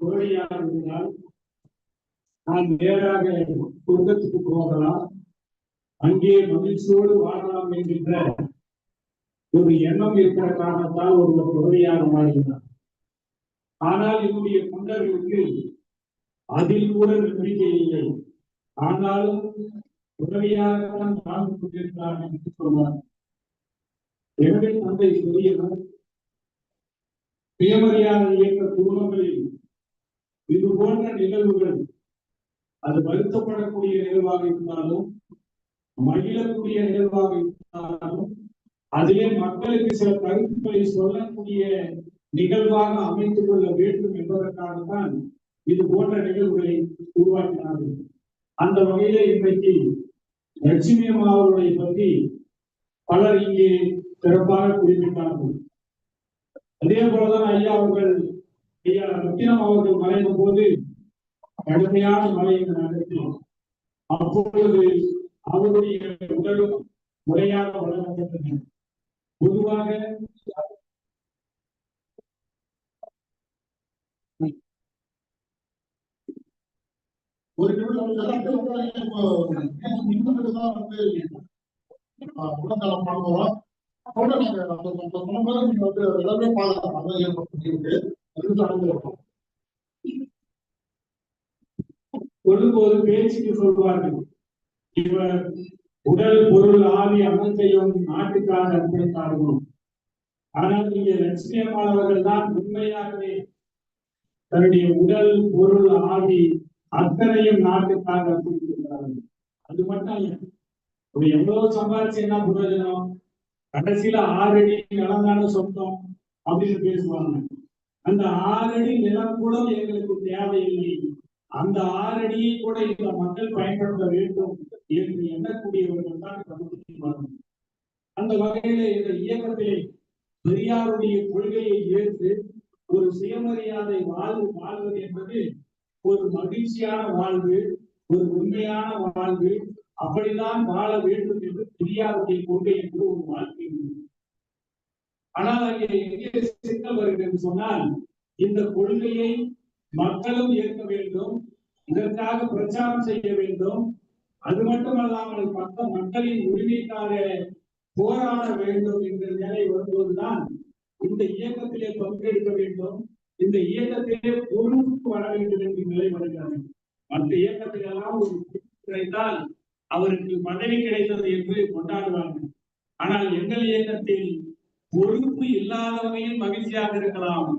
கோழியாக இருந்தால் நாம் நேராக சொர்க்கத்துக்கு போகலாம். அங்கே மகிழ்ச்சியோடு வாழலாம் என்கின்ற ஒரு எண்ணம் இருக்கிற காரணத்தால் ஒருவர் குறையாக மாறினார். ஆனால் என்னுடைய தொண்டர்களுக்கு அதில் கூட நம்பிக்கை இல்லை. ஆனாலும் உதவியாகத்தான் வாழ்ந்து கொண்டிருக்கிறார் என்று சொன்னார். எனவே தந்தை பெரியவர் சுயமரியாதை இயக்க குடும்பங்களில் இது போன்ற நிகழ்வுகள் அது வருத்தப்படக்கூடிய நிகழ்வாக இருந்தாலும் மகிழக்கூடிய நிகழ்வாக இருந்தாலும் அதிலே மக்களுக்கு சில கருத்துக்களை சொல்லக்கூடிய நிகழ்வாக அமைத்துக் கொள்ள வேண்டும் என்பதற்காக தான் இது போன்ற நிகழ்வுகளை உருவாக்கினார்கள். அந்த வகையிலே இன்றைக்கு லட்சுமி அம்மாவர்களை பற்றி பலர் இங்கே சிறப்பாக குறிப்பிட்டார்கள். அதே போலதான் ஐயா அவர்கள் ஐயா ரத்தினம் அவர்கள் மறைந்த போது கடுமையான மழை இங்கு நடத்தினோம் அப்பொழுது அவருடைய உடலும் முறையாக வழங்கப்பட்டது பொதுவாக ஒரு நிமிடம் எல்லாத்தையும் கூட இப்போ உடல்நலம் பண்ணுவோம் நீங்க வந்து எல்லாமே பாதுகாப்பு அதான் சொல்லும்போது பேச்சுக்கு சொல்வார்கள். இவர் உடல் பொருள் ஆவி அனைத்தையும் நாட்டுக்காக அர்ப்பணித்தார்கள். ஆனால் இங்கே லட்சுமி அம்மாள் தான் உண்மையாகவே தன்னுடைய உடல் பொருள் ஆவி அத்தனையும் நாட்டுக்காக அர்ப்பணித்திருக்கிறார்கள். அது மட்டும் இல்ல இப்ப எவ்வளவு சம்பாதிச்சு என்ன பிரயோஜனம் கடைசியில ஆறு அடி நிலம் தானே சொந்தம் அப்படின்னு பேசுவாங்க. அந்த ஆறடி நிலம் கூட எங்களுக்கு தேவையில்லை. அந்த ஆறடியை கூட இந்த மக்கள் பயன்படுத்த வேண்டும் என்று எண்ணக்கூடியவர்கள் தான் கண்டுபிடிப்பார்கள் அந்த வகையில இந்த இயக்கத்திலே பெரியாருடைய கொள்கையை ஏற்று ஒரு சுயமரியாதை வாழ்வு வாழ்வது என்பது ஒரு மகிழ்ச்சியான வாழ்வு ஒரு உண்மையான வாழ்வு. அப்படிதான் வாழ வேண்டும் என்று பெரியாருடைய கொள்கை என்று ஒரு வாழ்க்கை. ஆனால் அங்கே எங்கே சிக்கல் வருகிறது சொன்னால் இந்த கொள்கையை மக்களும் ஏற்க வேண்டும் இதற்காக பிரச்சாரம் செய்ய வேண்டும். அது மட்டுமல்லாமல் மற்ற மக்களின் உரிமைக்காக போராட வேண்டும் என்ற நிலை வரும்போதுதான் இந்த இயக்கத்திலே பங்கெடுக்க வேண்டும். இந்த இயக்கத்திலே பொறுப்பு வர வேண்டும் என்ற நிலை வருகிறது. மற்ற இயக்கத்திலெல்லாம் ஒரு கிடைத்தால் அவருக்கு பதவி கிடைத்தது என்று கொண்டாடுவார்கள். ஆனால் எங்கள் இயக்கத்தில் பொறுப்பு இல்லாதவையும் மகிழ்ச்சியாக இருக்கலாம்.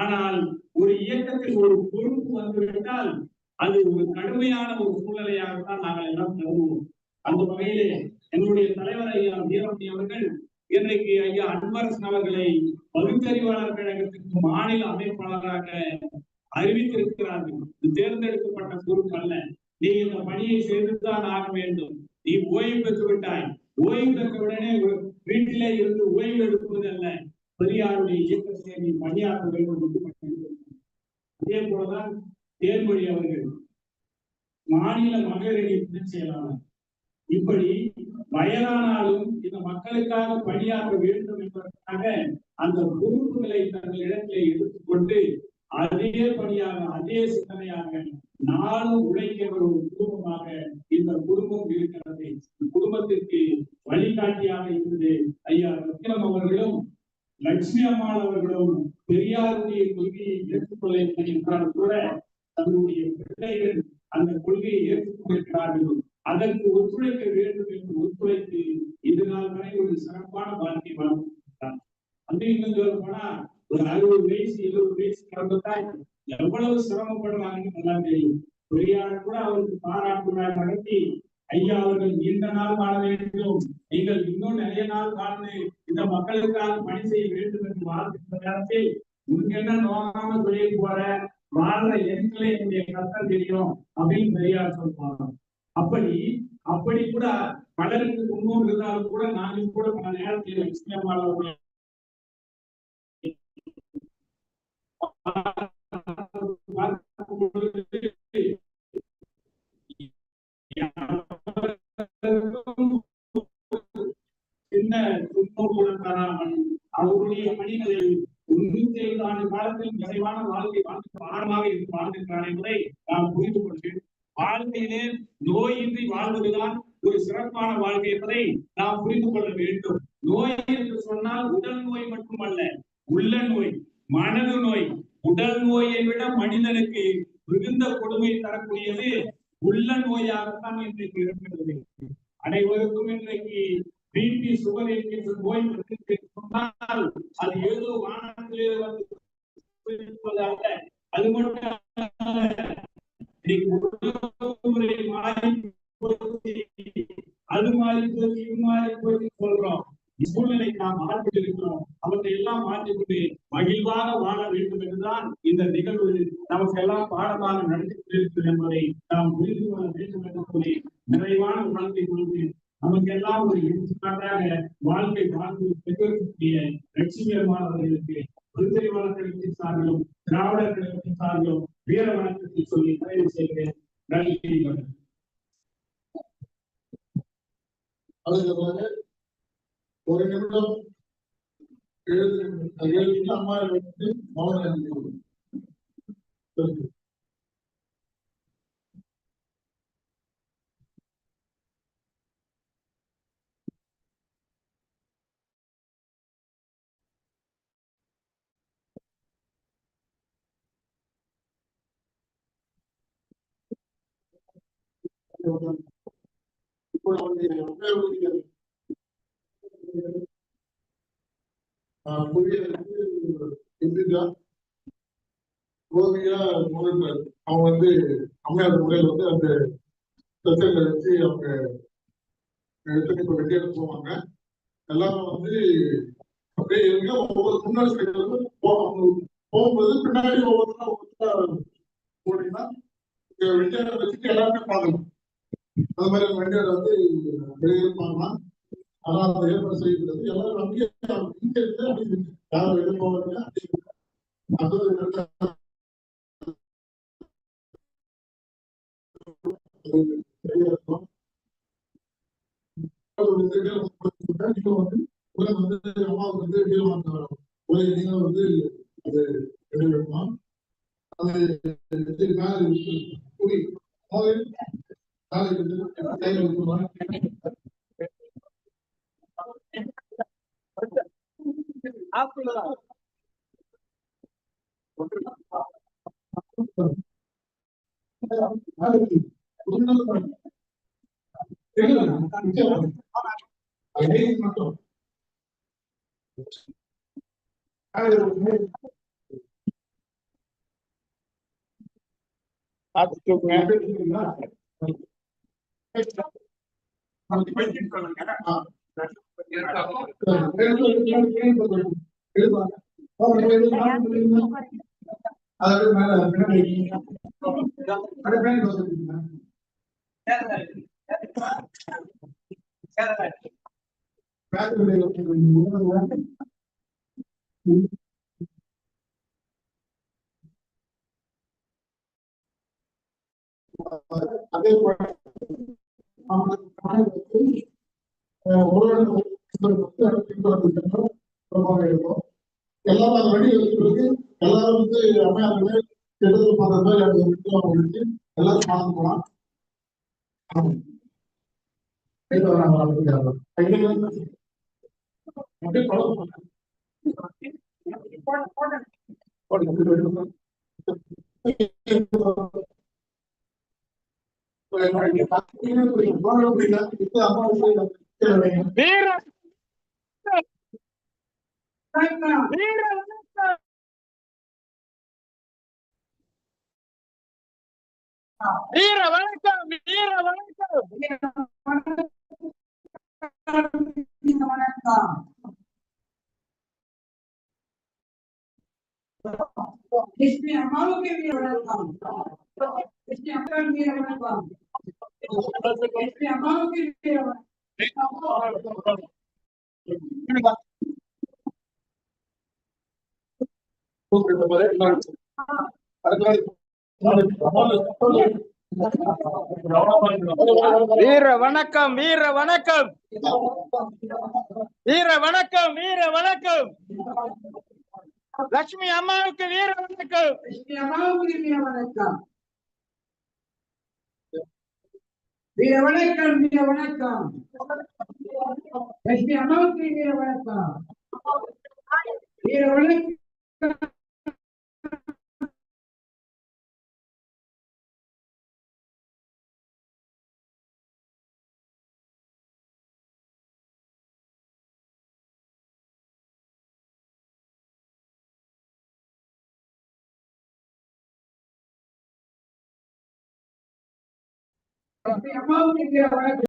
ஆனால் ஒரு இயக்கத்தில் ஒரு பொறுப்பு வந்துவிட்டால் அது ஒரு கடுமையான ஒரு சூழ்நிலையாகத்தான் நாங்கள் எல்லாம் கருதுவோம். அந்த வகையிலே என்னுடைய தலைவர் ஐயா வீரமணி அவர்கள் இன்றைக்கு ஐயா அன்பரசன் அவர்களை பகுத்தறிவாளர் கழகத்திற்கு மாநில அமைப்பாளராக அறிவித்திருக்கிறார்கள். இது தேர்ந்தெடுக்கப்பட்ட பொறுப்பு அல்ல. நீ இந்த பணியை செய்துதான் ஆக வேண்டும். நீ ஓய்வு பெற்று விட்டாய். ஓய்வு பெற்ற உடனே வீட்டிலே இருந்து ஓய்வு எடுப்பது அல்ல. பெரியாருடைய இயக்கத்தை நீ பணியாற்ற வேண்டும் என்று அதே போலதான் தேர்மொழி அவர்கள் மாநில மகளிரணி பொதுச் செயலாளர். இப்படி வயதானாலும் இந்த மக்களுக்காக பணியாற்ற வேண்டும் என்பதற்காக அந்த பொறுப்புகளை தங்கள் இடத்திலே எடுத்துக்கொண்டு அதே பணியாக அதே சிந்தனையாக நானும் உழைக்கிற ஒரு குடும்பமாக இந்த குடும்பம் இருக்கிறது. இந்த குடும்பத்திற்கு வழிகாட்டியாக இருந்தது. ஐயா விக்ரம் அவர்களும் லட்சுமி அம்மாள் அவர்களும் பெரியாருடைய கொள்கையை ஏற்றுக்கொள்ளவில்லை என்றால் கூட தன்னுடைய பிள்ளைகள் அந்த கொள்கையை ஏற்றுக்கொள்கிறார்கள் அதற்கு ஒத்துழைக்க வேண்டும் என்று ஒத்துழைத்து இது நாள் வரை ஒரு சிறப்பான வாழ்க்கை வாழ்ந்தார் அப்படி இன்னும் சொல்ல போனா ஒரு அறுபது வயசு எழுபது வயசு கடந்துட்டா எவ்வளவு சிரமப்படுறாங்கன்னு நல்லா தெரியும். பெரியார் கூட அவருக்கு பாராட்டு நடத்தி ஐயா அவர்கள் நீண்ட நாள் வாழ வேண்டும். நீங்கள் இன்னும் நிறைய நாள் வாழ்ந்து இந்த மக்களுக்காக பணி செய்ய வேண்டும் என்று வாழ்கின்ற நேரத்தில் உனக்கு என்ன நோக்காம தொழில் போற வாழ்ற எண்களே என்னுடைய கஷ்டம் தெரியும் அப்படின்னு பெரியார் சொல்லுவாங்க அப்படி அப்படி கூட பலருக்கு முன்னோர் இருந்தாலும் கூட நானும் கூட பல நேரத்தில் விஷயம் அம்மாள் பார்க்கும் பொழுது அவருடைய பணிகளை முன்னூத்தி ஐந்து ஆண்டு காலத்தில் நிறைவான வாழ்க்கை வாழ்க்கை பாடமாக இருந்து வாழ்ந்திருக்கிறார் என்பதை நாம் புரிந்து கொண்டு வாழ்க்கையிலே நோயின்றி வாழ்வதுதான் ஒரு சிறப்பான வாழ்க்கை என்பதை நாம் புரிந்து கொள்ள வேண்டும். நோய் என்று சொன்னால் உடல் நோய் மட்டுமல்ல உள்ள நோய் மனது நோய். உடல் நோயை விட மனிதனுக்கு மிகுந்த கொடுமை தரக்கூடியது உள்ள நோயாகத்தான் இன்றைக்கு இருக்கிறது அனைவருக்கும் இன்றைக்கு பிபி சுகர் என்கின்ற நோய் சொன்னால் அது ஏதோ வானத்திலே வந்து அது மட்டும் அது மாறி போய் இது மாறி போய் சொல்றோம். சூழ்நிலை நாம் மாற்றிருக்கிறோம் அவற்றை எல்லாம் மாற்றிக்கொண்டு மகிழ்வாக வாழ வேண்டும் என்றுதான் இந்த நிகழ்வு நமக்கு எல்லாம் பாடமாக நடத்தி கொண்டிருக்கிறது என்பதை நாம் புரிந்து கொள்ள வேண்டும் என்று சொல்லி நிறைவான வாழ்க்கை கொடுத்து நமக்கெல்லாம் ஒரு எடுத்துக்காட்டாக வாழ்க்கை வாழ்ந்து பெற்றிருக்கக்கூடிய லட்சுமியமானவர்களுக்கு அவர்களுக்கு விடுதலை சார்பிலும் திராவிடர் சார்பிலும் வீர வணக்கத்தை சொல்லி நிறைவு செய்கிறேன். நன்றி. ஒரு நிமிடம் எழுது எழுதி அம்மா வந்து மௌனம் அணிவிக்கணும். சரி. வந்து இந்தியா ஓவியா முதல்வர் அவங்க வந்து அம்மையார் முறையில் வந்து அந்த வச்சு அவங்க எடுத்துட்டு இப்போ வெளியே போவாங்க. எல்லாம் வந்து அப்படியே இருங்க ஒவ்வொரு முன்னாடி போவாங்க. போகும்போது பின்னாடி ஒவ்வொருத்தரும் ஒவ்வொருத்தரா போனீங்கன்னா வெண்டியாரை வச்சுட்டு எல்லாருமே பார்க்கலாம். அது மாதிரி வெண்டியார் வந்து வெளியே இருப்பாங்கன்னா ஆனா அந்த ஏற்பாடு செய்யப்பட்டது எல்லாரும் நம்பிக்கை இங்க இருந்து அப்படி இருக்கு. யாரும் வெளியே போவாங்க அப்படி இருக்கு. அது ஒரு நல்ல சரியா இருக்கும். அது வந்து நீங்க வந்து உலகம் வந்து அம்மாவுக்கு வந்து வீடு வாங்க உலக நீங்க வந்து அது எடுக்கணும் அது இது மேல இருக்கு. புரி அதாவது நாளைக்கு வந்து கையில வைக்கணும். நாளைக்கு ஒரு ஒரு நேத்து. கேக்குறீங்களா? ஆ. இருக்கும் எல்லாரும் அந்த வழி எல்லாரும் வந்து அம்மையாருமே கெடுதல் பண்ற மாதிரி அந்த எல்லாரும் பார்த்து போலாம் இது வீர வீர வணக்கம். வீர வணக்கம் வீர வணக்கம் इसमें हमारों के लिए वनकम इसमें हमारे लिए वनकम इसमें हमारों के लिए வீர வீர வணக்கம் வீர வணக்கம். வீர வணக்கம் வீர வணக்கம். லட்சுமி அம்மாவுக்கு வீர வணக்கம். வீர வணக்கம் வீர வணக்கம். லட்சுமி அம்மாவுக்கு வீர வணக்கம். வீர வணக்கம். லட்சுமி அம்மாவுக்கு வீர வணக்கம்